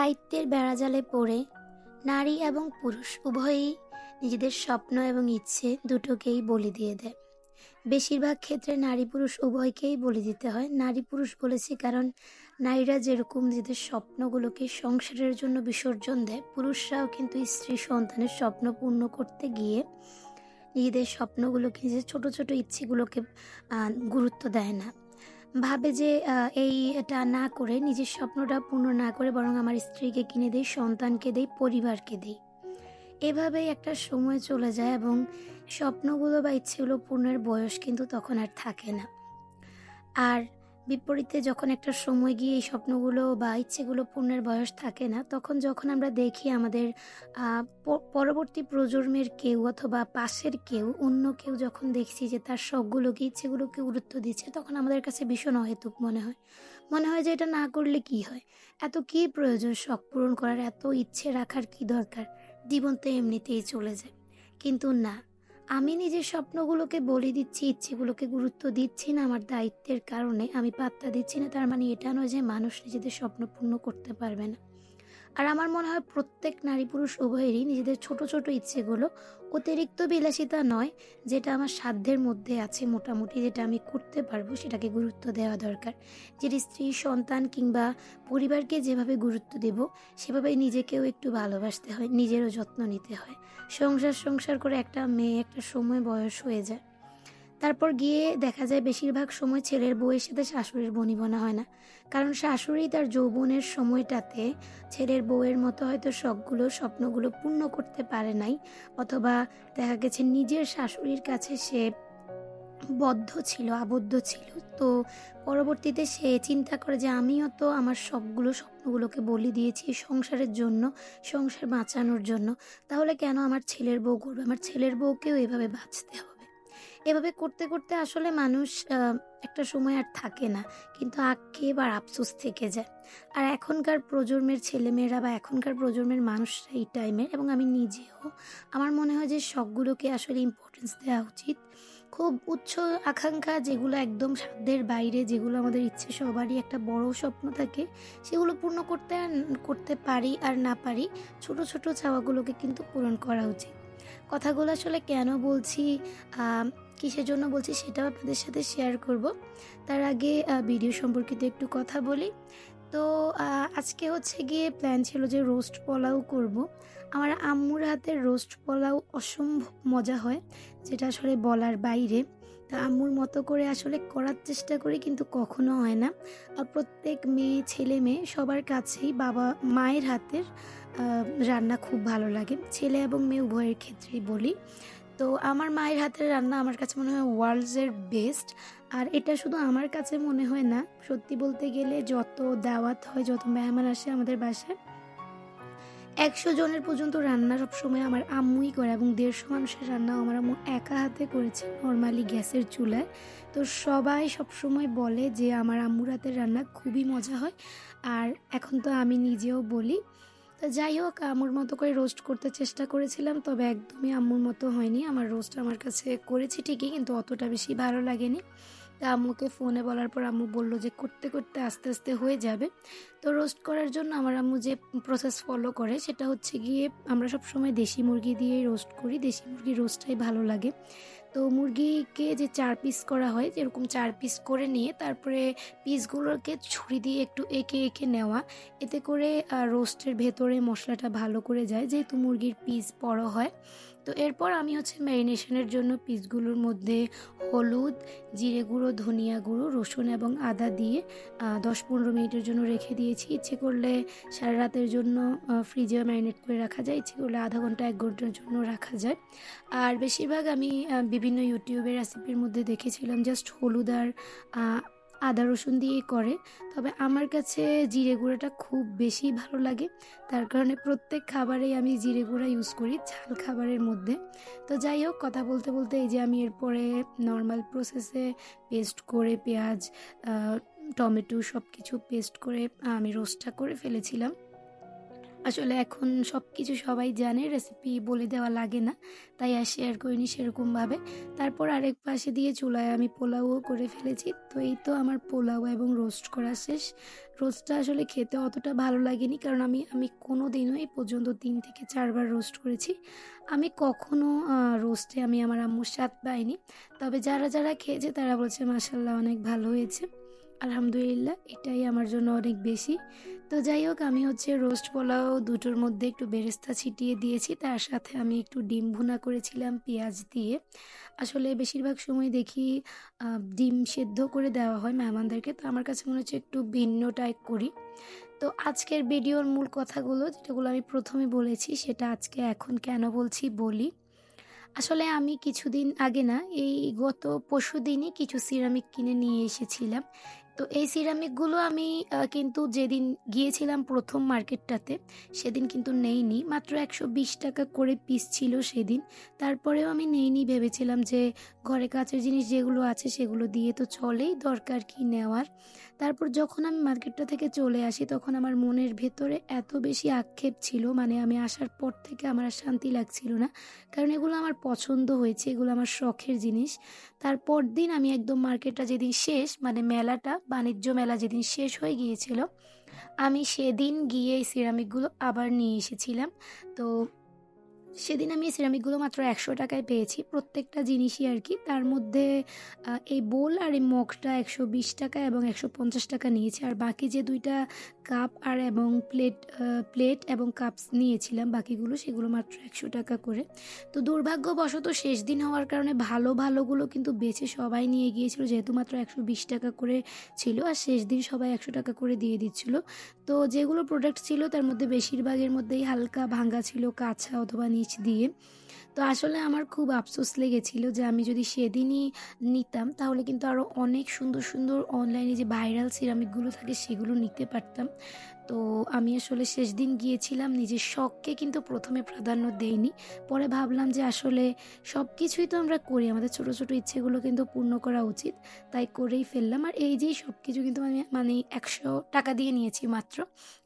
দায়িত্বের বেড়াজালে পড়ে, নারী এবং পুরুষ উভয়ই নিজেদের স্বপ্ন এবং ইচ্ছে দুটোকেই বলি দিয়ে দেয়। বেশিরভাগ ক্ষেত্রে নারী পুরুষ উভয়কেই বলি দিতে হয়। নারী পুরুষ বলেছি কারণ নারীরা যেরকম নিজেদের স্বপ্নগুলোকে সংসারের জন্য বিসর্জন দেয়, পুরুষরাও কিন্তু স্ত্রী সন্তানের স্বপ্ন পূর্ণ করতে গিয়ে নিজেদের স্বপ্নগুলোকে, নিজের ছোট ছোট ইচ্ছেগুলোকে গুরুত্ব দেয় না। ভাবে যে এই এটা না করে, নিজের স্বপ্নটা পূর্ণ না করে বরং আমার স্ত্রীকে কিনে দেই, সন্তানকে দেই, পরিবারকে দেই। এভাবেই একটা সময় চলে যায় এবং স্বপ্নগুলো বা ইচ্ছেগুলো পূর্ণের বয়স কিন্তু তখন আর থাকে না। আর বিপরীতে যখন একটা সময় গিয়ে এই স্বপ্নগুলো বা ইচ্ছেগুলো পূর্ণের বয়স থাকে না, তখন যখন আমরা দেখি আমাদের পরবর্তী প্রজন্মের কেউ অথবা পাশের কেউ, অন্য কেউ যখন দেখছি যে তার শখগুলোকে, ইচ্ছেগুলোকে গুরুত্ব দিচ্ছে, তখন আমাদের কাছে ভীষণ অহেতুক মনে হয়। মনে হয় যে এটা না করলে কি হয়? এত কি প্রয়োজন শখ পূরণ করার? এত ইচ্ছে রাখার কি দরকার? জীবন তো এমনিতেই চলে যায়। কিন্তু না আমি নিজের স্বপ্নগুলোকে বলে দিচ্ছি, ইচ্ছেগুলোকে গুরুত্ব দিচ্ছি না আমার দায়িত্বের কারণে। আমি পাত্তা দিচ্ছি না, তার মানে এটা নয় যে মানুষ নিজেদের স্বপ্ন পূর্ণ করতে পারবে না। আর আমার মনে হয় প্রত্যেক নারী পুরুষ উভয়েরই নিজেদের ছোট ছোট ইচ্ছেগুলো অতিরিক্ত বিলাসিতা নয়, যেটা আমার সাধ্যের মধ্যে আছে মোটামুটি, যেটা আমি করতে পারব, সেটাকে গুরুত্ব দেওয়া দরকার। যেটি স্ত্রী, সন্তান কিংবা পরিবারকে যেভাবে গুরুত্ব দেব সেভাবে নিজেকেও একটু ভালোবাসতে হয়, নিজেরও যত্ন নিতে হয়। সংসার সংসার করে একটা মেয়ে, একটা সময় বয়স হয়ে যায়। তারপর গিয়ে দেখা যায় বেশিরভাগ সময় ছেলের বউয়ের সাথে শাশুড়ির বনিবনা হয় না। কারণ শাশুড়ি তার যৌবনের সময়টাতে ছেলের বউয়ের মতো হয়তো শখগুলো, স্বপ্নগুলো পূর্ণ করতে পারে নাই অথবা দেখা গেছে নিজের শাশুড়ির কাছে সে বদ্ধ ছিল, আবদ্ধ ছিল। তো পরবর্তীতে সে চিন্তা করে যে আমিও তো আমার সবগুলো স্বপ্নগুলোকে বলি দিয়েছি সংসারের জন্য, সংসার বাঁচানোর জন্য। তাহলে কেন আমার ছেলের বউ করবে? আমার ছেলের বউকেও এভাবে বাঁচতে হবে। এভাবে করতে করতে আসলে মানুষ একটা সময় আর থাকে না। কিন্তু আক্ষেপ আর আফসোস থেকে যায়। আর এখনকার প্রজন্মের ছেলেমেয়েরা বা এখনকার প্রজন্মের মানুষরা এই টাইমের এবং আমি নিজেও, আমার মনে হয় যে শখগুলোকে আসলে ইম্পর্টেন্স দেওয়া উচিত। খুব উচ্চ আকাঙ্ক্ষা যেগুলো একদম সাধ্যের বাইরে, যেগুলো আমাদের ইচ্ছে সবারই একটা বড় স্বপ্ন থাকে, সেগুলো পূর্ণ করতে করতে পারি আর না পারি, ছোট ছোট চাওয়াগুলোকে কিন্তু পূরণ করা উচিত। কথাগুলো আসলে কেন বলছি কিসের জন্য বলছি সেটাও আপনাদের সাথে শেয়ার করব। তার আগে ভিডিও সম্পর্কিত একটু কথা বলি। তো আজকে হচ্ছে গিয়ে প্ল্যান ছিল যে রোস্ট পোলাও করব। আমার আম্মুর হাতে রোস্ট পোলাও অসম্ভব মজা হয়, যেটা আসলে বলার বাইরে। তা আম্মুর মতো করে আসলে করার চেষ্টা করি, কিন্তু কখনো হয় না। আর প্রত্যেক মেয়ে, ছেলে, মেয়ে সবার কাছেই বাবা মায়ের হাতের রান্না খুব ভালো লাগে। ছেলে এবং মেয়ে উভয়ের ক্ষেত্রেই বলি। তো আমার মায়ের হাতের রান্না আমার কাছে মনে হয় ওয়ার্ল্ডসের বেস্ট আর এটা শুধু আমার কাছে মনে হয় না, সত্যি বলতে গেলে যত দাওয়াত হয়, যত মেহমান আসে আমাদের বাসায় একশো জনের পর্যন্ত রান্না সবসময় আমার আম্মুই করে এবং দেড়শো মানুষের রান্না আমার আম্মু একা হাতে করেছে নর্মালি গ্যাসের চুলায়। তো সবাই সবসময় বলে যে আমার আম্মুর হাতের রান্না খুবই মজা হয়। আর এখন তো আমি নিজেও বলি। তো যাই হোক, আম্মুর মতো করে রোস্ট করতে চেষ্টা করেছিলাম, তবে একদমই আম্মুর মতো হয়নি। আমার রোস্ট আমার কাছে করেছি ঠিকই, কিন্তু অতটা বেশি ভালো লাগেনি। তা আম্মুকে ফোনে বলার পর আম্মু বলল যে করতে করতে আস্তে আস্তে হয়ে যাবে। তো রোস্ট করার জন্য আমার আম্মু যে প্রসেস ফলো করে সেটা হচ্ছে গিয়ে আমরা সব সময় দেশি মুরগি দিয়েই রোস্ট করি। দেশি মুরগির রোস্টটাই ভালো লাগে। তো মুরগিকে যে চার পিস করা হয়, যেরকম চার পিস করে নিয়ে তারপরে পিসগুলোকে ছুরি দিয়ে একটু এঁকে এঁকে নেওয়া। এতে করে রোস্টের ভেতরে মশলাটা ভালো করে যায়। যেহেতু মুরগির পিস বড় হয় তো এরপর আমি হচ্ছে ম্যারিনেশনের জন্য পিসগুলোর মধ্যে হলুদ, জিরে গুঁড়ো, ধনিয়া গুঁড়ো, রসুন এবং আদা দিয়ে দশ পনেরো মিনিটের জন্য রেখে দিয়েছি। ইচ্ছে করলে সারা রাতের জন্য ফ্রিজে ম্যারিনেট করে রাখা যায়। ইচ্ছে করলে আধা ঘণ্টা, এক ঘণ্টার জন্য রাখা যায়। আর বেশিরভাগ আমি বিভিন্ন ইউটিউবের রেসিপির মধ্যে দেখেছিলাম জাস্ট হলুদ আর আদা রসুন দিয়ে করে। তবে আমার কাছে জিরে গুঁড়াটা খুব বেশি ভালো লাগে। তার কারণে প্রত্যেক খাবারেই আমি জিরে গুঁড়া ইউজ করি ঝাল খাবারের মধ্যে। তো যাই হোক, কথা বলতে বলতে এই যে আমি এরপরে নর্মাল প্রসেসে পেস্ট করে পেঁয়াজ টমেটো সব কিছু পেস্ট করে আমি রোস্টটা করে ফেলেছিলাম। আসলে এখন সব কিছু সবাই জানে রেসিপি বলে দেওয়া লাগে না, তাই আর শেয়ার করিনি সেরকমভাবে। তারপর আরেক পাশে দিয়ে চুলায় আমি পোলাওও করে ফেলেছি। তো এই তো আমার পোলাও এবং রোস্ট করা শেষ। রোস্টটা আসলে খেতে অতটা ভালো লাগেনি, কারণ আমি আমি কোনো দিনও এই পর্যন্ত তিন থেকে চারবার রোস্ট করেছি। আমি কখনো রোস্টে আমি আমার আম্মুর স্বাদ পাইনি। তবে যারা যারা খেয়েছে তারা বলছে মাসাল্লাহ অনেক ভালো হয়েছে। আলহামদুলিল্লাহ, এটাই আমার জন্য অনেক বেশি। তো যাই হোক, আমি হচ্ছে রোস্ট পোলাও দুটোর মধ্যে একটু বেরেস্তা ছিটিয়ে দিয়েছি। তার সাথে আমি একটু ডিম ভুনা করেছিলাম পেঁয়াজ দিয়ে। আসলে বেশিরভাগ সময় দেখি ডিম সেদ্ধ করে দেওয়া হয় মেহমানদেরকে। তো আমার কাছে মনে হচ্ছে একটু ভিন্ন টাইপ করি। তো আজকের ভিডিওর মূল কথাগুলো, যেটাগুলো আমি প্রথমে বলেছি, সেটা আজকে এখন কেন বলছি বলি। আসলে আমি কিছুদিন আগে না, এই গত পরশু দিনই কিছু সিরামিক কিনে নিয়ে এসেছিলাম। তো এই সিরামিকগুলো আমি কিন্তু যেদিন গিয়েছিলাম প্রথম মার্কেটটাতে, সেদিন কিন্তু নেইনি। মাত্র একশো বিশ টাকা করে পিস ছিল সেদিন। তারপরেও আমি নেইনি ভেবেছিলাম যে, ঘরে কাছের জিনিস যেগুলো আছে সেগুলো দিয়ে তো চলেই দরকার কি নেওয়ার। তারপর যখন আমি মার্কেটটা থেকে চলে আসি, তখন আমার মনের ভেতরে এত বেশি আক্ষেপ ছিল মানে আমি আসার পর থেকে আমার আর শান্তি লাগছিল না। কারণ এগুলো আমার পছন্দ হয়েছে, এগুলো আমার শখের জিনিস। তারপর দিন আমি একদম মার্কেটটা যেদিন শেষ মানে মেলাটা, বাণিজ্য মেলা যেদিন শেষ হয়ে গিয়েছিল, আমি সেদিন গিয়ে এই সিরামিকগুলো আবার নিয়ে এসেছিলাম। তো সেদিন আমি সিরামিকগুলো মাত্র একশো টাকায় পেয়েছি। প্রত্যেকটা জিনিসই আর কি। তার মধ্যে এই বোল আর এই মগটা একশো বিশ টাকা এবং একশো পঞ্চাশ টাকা নিয়েছি। আর বাকি যে দুইটা কাপ আর এবং প্লেট প্লেট এবং কাপস নিয়েছিলাম বাকিগুলো, সেগুলো মাত্র একশো টাকা করে। তো দুর্ভাগ্যবশত শেষ দিন হওয়ার কারণে ভালো ভালোগুলো কিন্তু বেছে সবাই নিয়ে গিয়েছিল, যেহেতু মাত্র একশো বিশ টাকা করে ছিল। আর শেষ দিন সবাই একশো টাকা করে দিয়ে দিচ্ছিল। তো যেগুলো প্রোডাক্ট ছিল, তার মধ্যে বেশিরভাগের মধ্যেই হালকা ভাঙ্গা ছিল, কাঁচা অথবা নিচ দিয়ে। তো আসলে আমার খুব আফসোস লেগেছিল যে আমি যদি সেদিনই নিতাম, তাহলে কিন্তু আরও অনেক সুন্দর সুন্দর অনলাইনে যে ভাইরাল সিরামিকগুলো থাকে, সেগুলো নিতে পারতাম। তো আমি আসলে শেষ দিন গিয়েছিলাম, নিজের শখকে কিন্তু প্রথমে প্রাধান্য দেইনি। পরে ভাবলাম যে আসলে সব কিছুই তো আমরা করি, আমাদের ছোট ছোট ইচ্ছেগুলো কিন্তু পূর্ণ করা উচিত, তাই করেই ফেললাম। আর এই যেই সব কিছু কিন্তু আমি মানে একশো টাকা দিয়ে নিয়েছি মাত্র,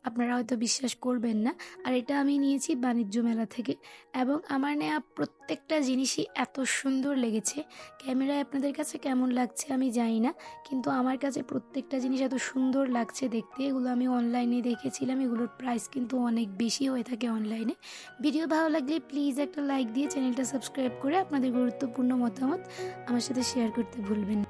আপনারা হয়তো বিশ্বাস করবেন না। আর এটা আমি নিয়েছি বাণিজ্য মেলা থেকে এবং আমার নেওয়া প্রত্যেকটা জিনিসই এত সুন্দর লেগেছে। ক্যামেরায় আপনাদের কাছে কেমন লাগছে আমি জানি না, কিন্তু আমার কাছে প্রত্যেকটা জিনিস এত সুন্দর লাগছে দেখতে, এগুলো আমি অনলাইনে দেখেছিলাম, এগুলোর প্রাইস কিন্তু অনেক বেশি হয়ে থাকে অনলাইনে ভিডিও ভালো লাগলে প্লিজ একটা লাইক দিয়ে চ্যানেলটা সাবস্ক্রাইব করে আপনাদের গুরুত্বপূর্ণ মতামত আমার সাথে শেয়ার করতে ভুলবেন